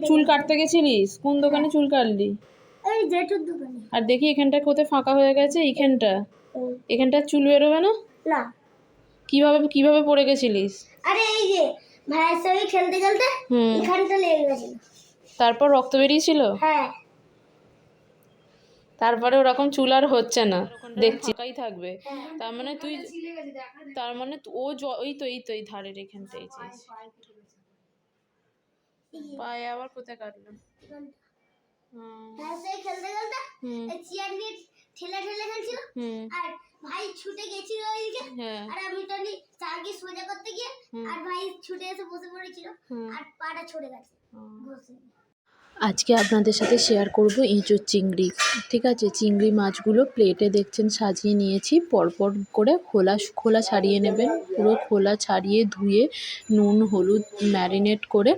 চুল কাটতে গেছিলিস? কোন দোকানে চুল কাটলি? ওই জেঠুর দোকানে। আর দেখি এখানটা কোথায় ফাঁকা হয়ে গেছে? এইখানটা। হুম। এখানটা চুল বেরোবে না? না। কীভাবে কীভাবে পড়ে গেছিলিস? আরে এই যে ভাইয়ের সঙ্গে খেলতে খেলতে এখানটা লেগে গেছিল। তারপর রক্ত বেরিয়েছিল? হ্যাঁ। তারপরে ওরকম চুল আর হচ্ছে না। দেখছি তাই থাকবে। হ্যাঁ। তার মানে তুই তার মানে ও ওই তো এই তো এই ধারের এখানটা এই যে। পায়ে আবার কোথায় কাটলো ভাইয়ের খেলতে খেলতে চেয়ার নিয়ে ঠেলে ঠেলে খেলছিল। আর ভাই ছুটে গেছিল ওইদিকে। হ্যাঁ। আর আমি তো নি চারকে সোজা করতে গিয়ে আর ভাই ছুটে এসে বসে পড়েছিল। আর পাটা ছড়ে গেছে। ঘষে আজকে আপনাদের সাথে শেয়ার করব এঁচোর চিংড়ি, ঠিক আছে? চিংড়ি মাছগুলো প্লেটে দেখছেন সাজিয়ে নিয়েছি, পরপর করে খোলা খোলা ছাড়িয়ে নেবেন। পুরো খোলা ছাড়িয়ে ধুয়ে নুন, হলুদ ম্যারিনেট করে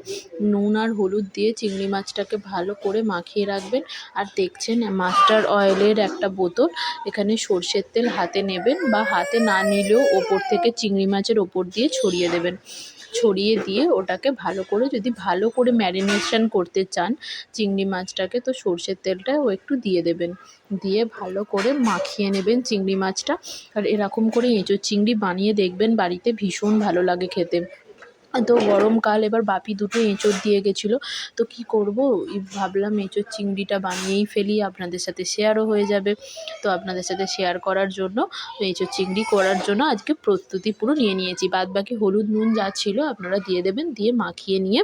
নুন আর হলুদ দিয়ে চিংড়ি মাছটাকে ভালো করে মাখিয়ে রাখবেন। আর দেখছেন মাস্টার অয়েলের একটা বোতল, এখানে সর্ষের তেল হাতে নেবেন বা হাতে না নিলেও ওপর থেকে চিংড়ি মাছের ওপর দিয়ে ছড়িয়ে দেবেন। ছড়িয়ে দিয়ে ওটাকে ভালো করে, যদি ভালো করে ম্যারিনেশন করতে চান চিংড়ি মাছটাকে, তো সর্ষের তেলটা ও একটু দিয়ে দেবেন। দিয়ে ভালো করে মাখিয়ে নেবেন চিংড়ি মাছটা। আর এরকম করে এঁচোর চিংড়ি বানিয়ে দেখবেন, বাড়িতে ভীষণ ভালো লাগে খেতে। তো গরমকাল এবার বাপি দুটো এঁচোড় দিয়ে গেছিল। তো কী করব? ভাবলাম এঁচোড় চিংড়িটা বানিয়েই ফেলি, আপনাদের সাথে শেয়ারও হয়ে যাবে। তো আপনাদের সাথে শেয়ার করার জন্য, এঁচোড় চিংড়ি করার জন্য আজকে প্রস্তুতি পুরো নিয়ে নিয়েছি। বাদ বাকি হলুদ নুন যা ছিল আপনারা দিয়ে দেবেন, দিয়ে মাখিয়ে নিয়ে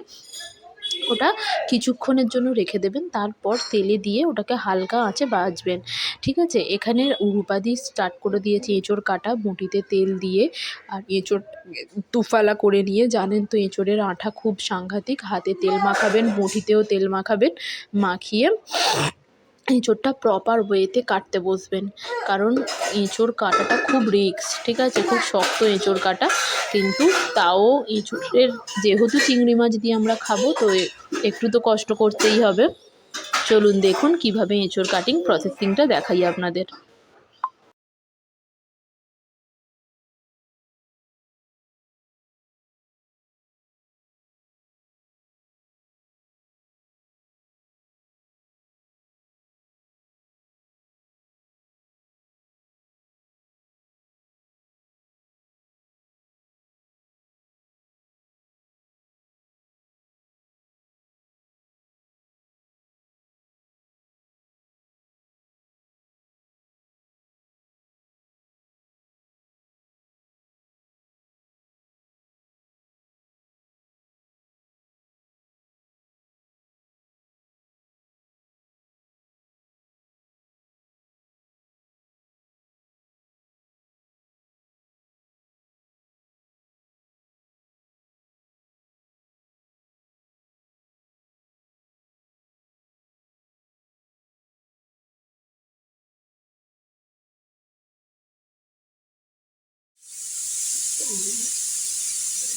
ওটা কিছুক্ষণের জন্য রেখে দেবেন, তারপর তেলে দিয়ে ওটাকে হালকা আঁচে বাজবেন। ঠিক আছে? এখানে রূপাদি স্টার্ট করে দিয়েছি, এঁচোড় কাটা, মুটিতে তেল দিয়ে আর এঁচোড় তুফালা করে নিয়ে, জানেন তো এঁচোড়ের আঠা খুব সাংঘাতিক, হাতে তেল মাখাবেন মুঠিতেও তেল মাখাবেন, মাখিয়ে এঁচোড়টা প্রপার ওয়েতে কাটতে বসবেন। কারণ এঁচোড় কাটাটা খুব রিস্ক ঠিক আছে? খুব শক্ত এঁচোড় কাটা। কিন্তু তাও এঁচোড়ের যেহেতু চিংড়ি মাছ দিয়ে আমরা খাব, তো একটু তো কষ্ট করতেই হবে। চলুন দেখুন কীভাবে এঁচোড় কাটিং প্রসেসিংটা দেখাই আপনাদের।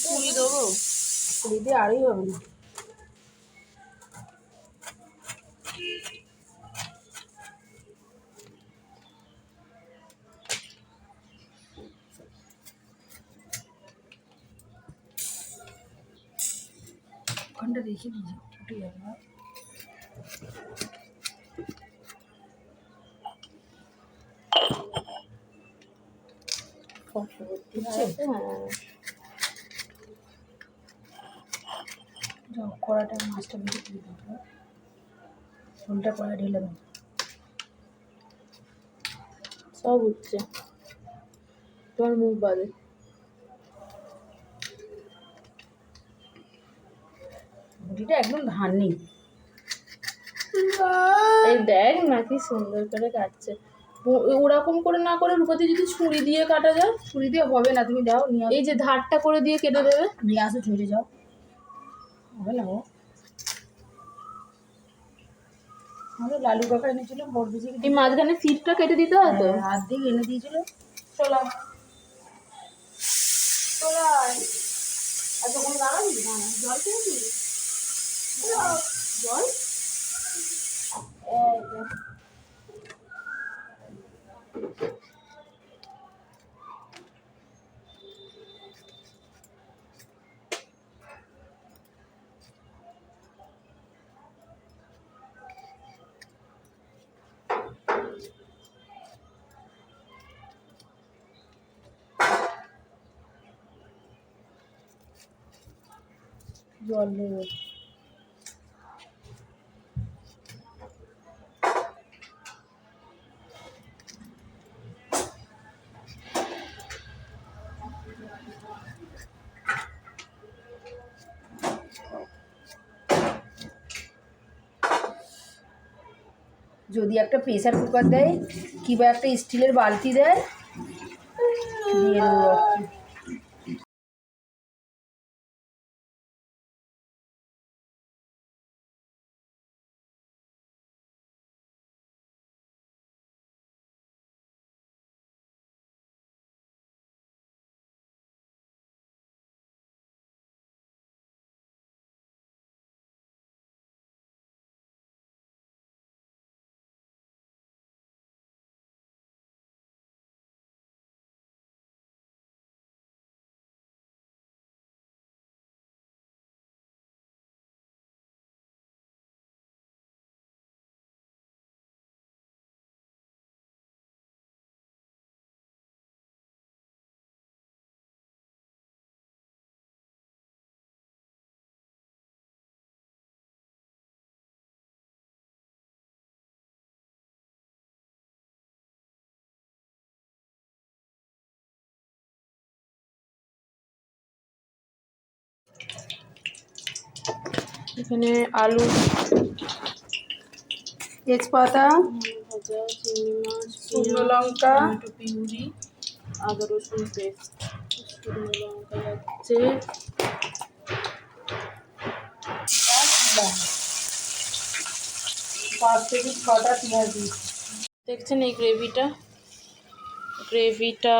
পুরি দেবো? দিদি আরই হবে না ওখানটা রেখে দিয়েছি উঠে যাবে মাছটা সব উঠছে। তোমার মুখ বাদে রুটিটা একদম ধান নেই দেখ না কি সুন্দর করে কাটছে ওরকম করে না করে রূপাতে যদি ছুরি দিয়ে কাটা যায়? ছুরি দিয়ে হবে না তুমি যাও নিয়ে এই যে ধারটা করে দিয়ে কেটে দেবে? নিয়ে আসো ছুরি যাও। হবে না ও আমাদের লালু কাকা এনেছিল বড় এই মাঝখানে সিটটা কেটে দিতে হয় তো? হাত দিয়ে এনে দিয়েছিল। চলো আর তখন দাঁড়াবি না না, জল। You are new. যদি একটা প্রেশার কুকার দেয় কিংবা একটা স্টিলের বালতি দেয় দিয়ে দেবো এখানে আলু, তেজপাতা, শুকনো লঙ্কা পিউরি আদা রসুন পেস্ট শুকনো লঙ্কা যাচ্ছে পাঁচ থেকে ছটা পেঁয়াজ দেখছেন এই গ্রেভিটা? গ্রেভিটা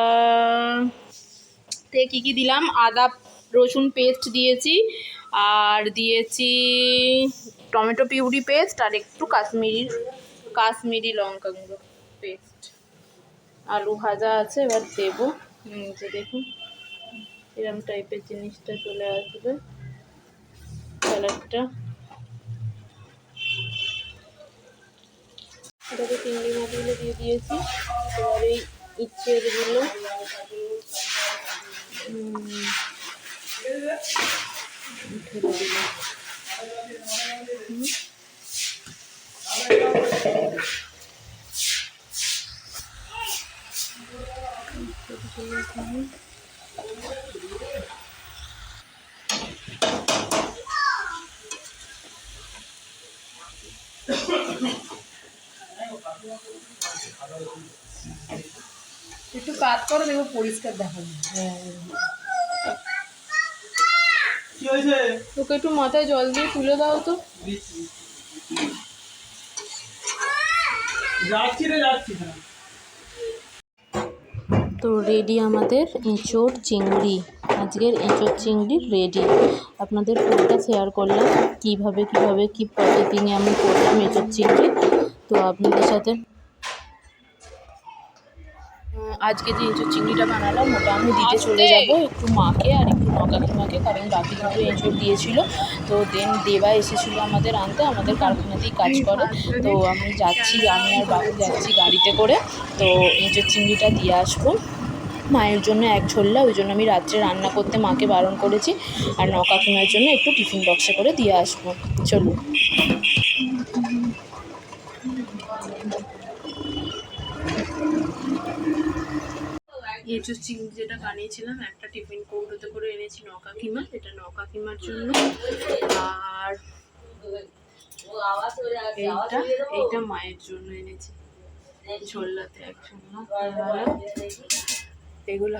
তে কী কী দিলাম? আদা, রসুন পেস্ট দিয়েছি। আর দিয়েছি টমেটো পিউরি পেস্ট আর একটু কাশ্মীরি কাশ্মীরি লঙ্কা গুঁড়ো পেস্ট। আলু ভাজা আছে, এবার দেবো। নিচে দেখুন, এরম টাইপের জিনিসটা চলে আসবে। কালারটা এটাকে চিংড়ি মাছগুলো দিয়ে দিয়েছি। এবার এই ইচ্ছেগুলো উম, ঢেলে দিলাম হুম। একটু কাজ করো দেখব পরিষ্কার দেখা যাবে কি হয়েছে? ওকে একটু মাথায় জল দিয়ে তুলে দাও তো। যাচ্ছি রে যাচ্ছি। তো রেডি আমাদের এঁচোড় চিংড়ি। আজকের এঁচোড় চিংড়ি রেডি আপনাদের পুরোটা শেয়ার করলাম কীভাবে কীভাবে কি পদ্ধতি নিয়ে আমি করলাম এঁচোর চিংড়ি। তো আপনাদের সাথে আজকে যে এঁচোড় চিংড়িটা বানালাম ওটা আমি দিতে চলে যাব। একটু মাকে আর একটু নকাকিমাকে কারণ বাকি দুটো এঁচোড় দিয়েছিল। তো দেন দেবা এসেছিল আমাদের আনতে আমাদের কারখানাতেই কাজ করে। তো আমি যাচ্ছি আমি আর বাবু যাচ্ছি গাড়িতে করে। তো এঁচোড় চিংড়িটা দিয়ে আসব। মায়ের জন্য এক ছোল্লা ওই জন্য আমি রাত্রে রান্না করতে মাকে বারণ করেছি। আর নকাকিমার জন্য একটু টিফিন বক্সে করে দিয়ে আসব। চলুন। এঁচোর চিংড়ি যেটা বানিয়েছিলাম, একটা টিফিন কৌটোতে করে এনেছি নৌকা কিমা, এটা নৌকা কিমার জন্য। আর এইটা এইটা মায়ের জন্য এনেছি। ঝোল্লাতে একসঙ্গে এগুলো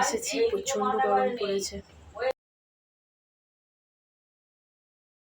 এসেছি, প্রচণ্ড গরম পড়েছে।